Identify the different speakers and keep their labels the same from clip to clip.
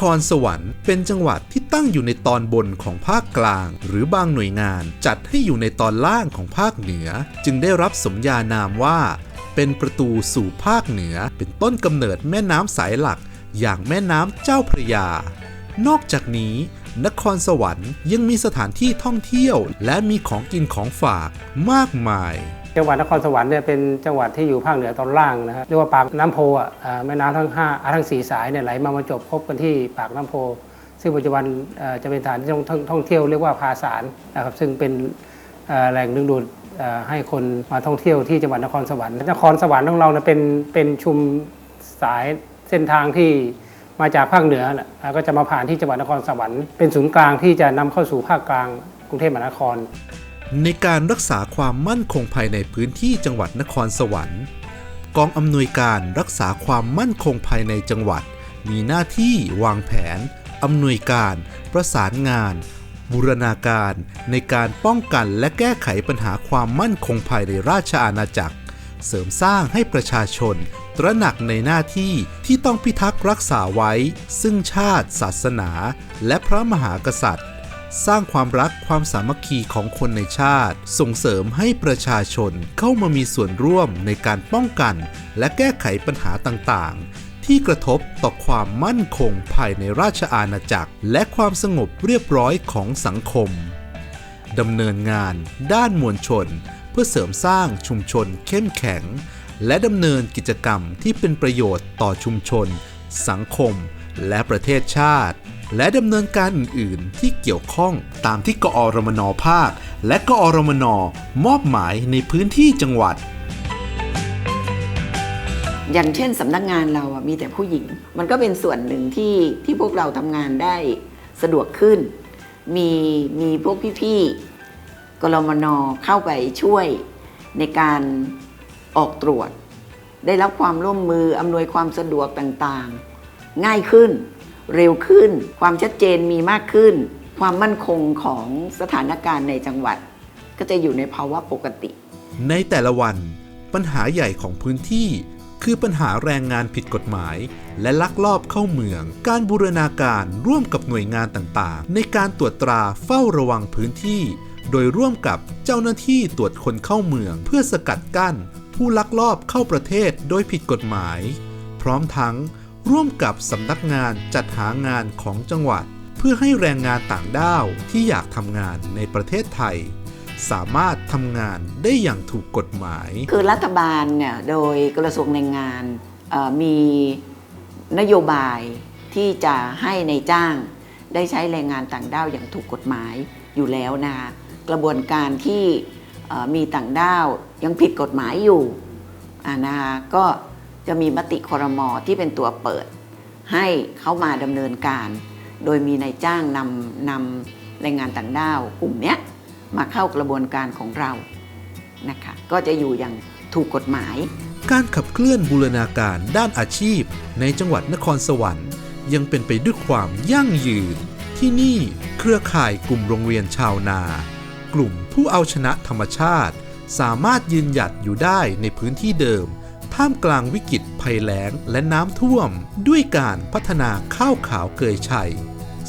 Speaker 1: ครสวรรค์ เป็นจังหวัดที่ตั้งอยู่ในตอนบนของภาคกลาง หรือบางหน่วยงานจัดให้อยู่ในตอนล่างของภาคเหนือ จึงได้รับสมญานามว่า เป็นประตูสู่ภาคเหนือ เป็นต้นกำเนิดแม่น้ำสายหลัก อย่างแม่น้ำเจ้าพระยา นอกจากนี้นครสวรรค์ยังมีสถานที่ท่องเที่ยว และมีของกินของฝากมากมาย
Speaker 2: จังหวัดนครสวรรค์เนี่ยเป็นจังหวัดที่อยู่ภาคเหนือตอนล่างนะครับเรียกว่าปากน้ำโพอะแม่น้ำทั้งห้าทั้งสี่สายเนี่ยไหลมามาจบครบกันที่ปากน้ำโพ ซึ่งปัจจุบันจะเป็นสถานที่ท่องงงเที่ยวเรียกว่าภาสารนะครับซึ่งเป็นแหล่งดึงดูดให้คนมาท่องเที่ยวที่จังหวัดนครสวรรค์นครสวรรค์ของเราเนี่ยเป็นเป็นชุมสายเส้นทางที่มาจากภาคเหนือนะแล้วก็จะมาผ่านที่จังหวัดนครสวรรค์เป็นศูนย์กลางที่จะนำเข้าสู่ภาคกลางกรุงเทพมหานคร
Speaker 1: ในการรักษาความมั่นคงภายในพื้นที่จังหวัดนครสวรรค์ กองอำนวยการรักษาความมั่นคงภายในจังหวัด มีหน้าที่วางแผนอำนวยการ ประสานงาน บูรณาการ ในการป้องกันและแก้ไขปัญหาความมั่นคงภายในราชอาณาจักร เสริมสร้างให้ประชาชน ตระหนักในหน้าที่ที่ต้องพิทักษ์รักษาไว้ ซึ่งชาติ ศาสนา และพระมหากษัตริย์ สร้างความรักความสามัคคีของคนในชาติ ส่งเสริมให้ประชาชนเข้ามามีส่วนร่วมในการป้องกัน และแก้ไขปัญหาต่างๆ ที่กระทบต่อความมั่นคงภายในราชอาณาจักร และความสงบเรียบร้อยของสังคมดำเนินงาน ด้านมวลชน เพื่อเสริมสร้างชุมชนเข้มแข็ง และดำเนินกิจกรรมที่เป็นประโยชน์ต่อชุมชน สังคม และประเทศชาติ และดำเนินการอื่นๆ ที่เกี่ยวข้องตามที่กอรมนภาค และกอรมนมอบหมายในพื้นที่จังหวัด
Speaker 3: อย่างเช่นสำนักงานเราอะมีแต่ผู้หญิง มันก็เป็นส่วนหนึ่งที่ที่พวกเราทำงานได้สะดวกขึ้น มีมีพวกพี่ๆกรมนเข้าไปช่วยในการออกตรวจ ได้รับความร่วมมืออำนวยความสะดวกต่างๆ ง่ายขึ้น เร็วขึ้น ความชัดเจนมีมากขึ้น ความมั่นคงของสถานการณ์ในจังหวัด ก็จะอยู่ในภาวะปกติ
Speaker 1: ในแต่ละวัน ปัญหาใหญ่ของพื้นที่ คือปัญหาแรงงานผิดกฎหมาย และลักลอบเข้าเมือง การบูรณาการร่วมกับหน่วยงานต่างๆ ในการตรวจตราเฝ้าระวังพื้นที่ โดยร่วมกับเจ้าหน้าที่ตรวจคนเข้าเมือง เพื่อสกัดกั้น ผู้ลักลอบเข้าประเทศโดยผิดกฎหมาย พร้อมทั้ง ร่วมกับสำนักงานจัดหางานของจังหวัด เพื่อให้แรงงานต่างด้าวที่อยากทำงานในประเทศไทย สามารถทำงานได้อย่างถูกกฎหมาย
Speaker 3: คือรัฐบาลเนี่ยโดยกระทรวงแรงงานมีนโยบายที่จะให้ในจ้างได้ใช้แรงงานต่างด้าวอย่างถูกกฎหมายอยู่แล้วนะคะกระบวนการที่มีต่างด้าวยังผิดกฎหมายอยู่นะคะก็ จะมีมติคอรมอที่เป็นตัวเปิด ให้เขามาดำเนินการ โดยมีนายจ้างนำนำแรงงานต่างด้าวกลุ่มนี้มาเข้ากระบวนการของเรานะคะก็จะอยู่อย่างถูกกฎหมาย
Speaker 1: การขับเคลื่อนบูรณาการด้านอาชีพ ในจังหวัดนครสวรรค์ ยังเป็นไปด้วยความยั่งยืน ที่นี่เครือข่ายกลุ่มโรงเรียนชาวนา กลุ่มผู้เอาชนะธรรมชาติ สามารถยืนหยัดอยู่ได้ในพื้นที่เดิม ท่ามกลางวิกฤตภัยแล้งและน้ำท่วม ด้วยการพัฒนาข้าวขาวเกยชัย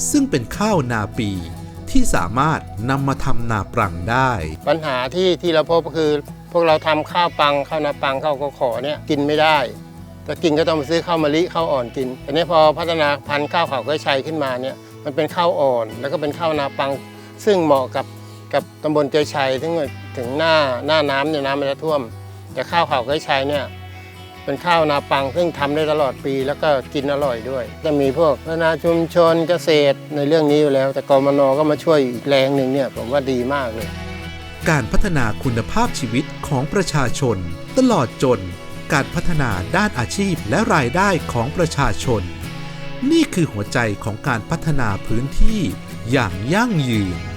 Speaker 1: ซึ่งเป็นข้าวนาปีที่สามารถนำมาทำนาปรังได้
Speaker 4: ปัญหาที่ที่เราพบก็คือ พวกเราทำข้าวปังข้าวนาปังข้าวกขอเนี่ยกินไม่ได้แต่กินก็ต้องไปซื้อข้าวมะลิข้าวอ่อนกินแต่นี้พอพัฒนาพันธุ์ข้าวขาวเกยชัยขึ้นมาเนี่ยมันเป็นข้าวอ่อน แล้วก็เป็นข้าวนาปัง ซึ่งเหมาะกับกับตำบลเกยชัยถึงถึงหน้าหน้าน้ำเนี่ยน้ำมันจะท่วม แต่ข้าวขาวเกยชัยเนี่ย เป็นข้าวนาปัง ซึ่งทำได้ตลอดปีแล้วก็กินอร่อยด้วย จะมีพวกพัฒนาชุมชนเกษตรในเรื่องนี้อยู่แล้ว แต่กรมนก็มาช่วยอีกแรงหนึ่งเนี่ยผมว่าดีมากเลย
Speaker 1: การพัฒนาคุณภาพชีวิตของประชาชน ตลอดจน การพัฒนาด้านอาชีพและรายได้ของประชาชน นี่คือหัวใจของการพัฒนาพื้นที่อย่างยั่งยืน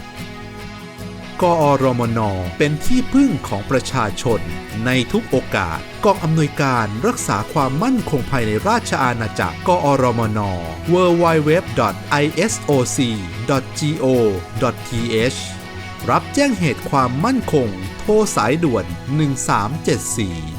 Speaker 1: กอรมน เป็นที่พึ่งของประชาชน ในทุกโอกาสกองอำนวยการรักษาความมั่นคงภายในราชอาณาจักร กอรมน www.isoc.go.th รับแจ้งเหตุความมั่นคง โทรสายด่วน 1374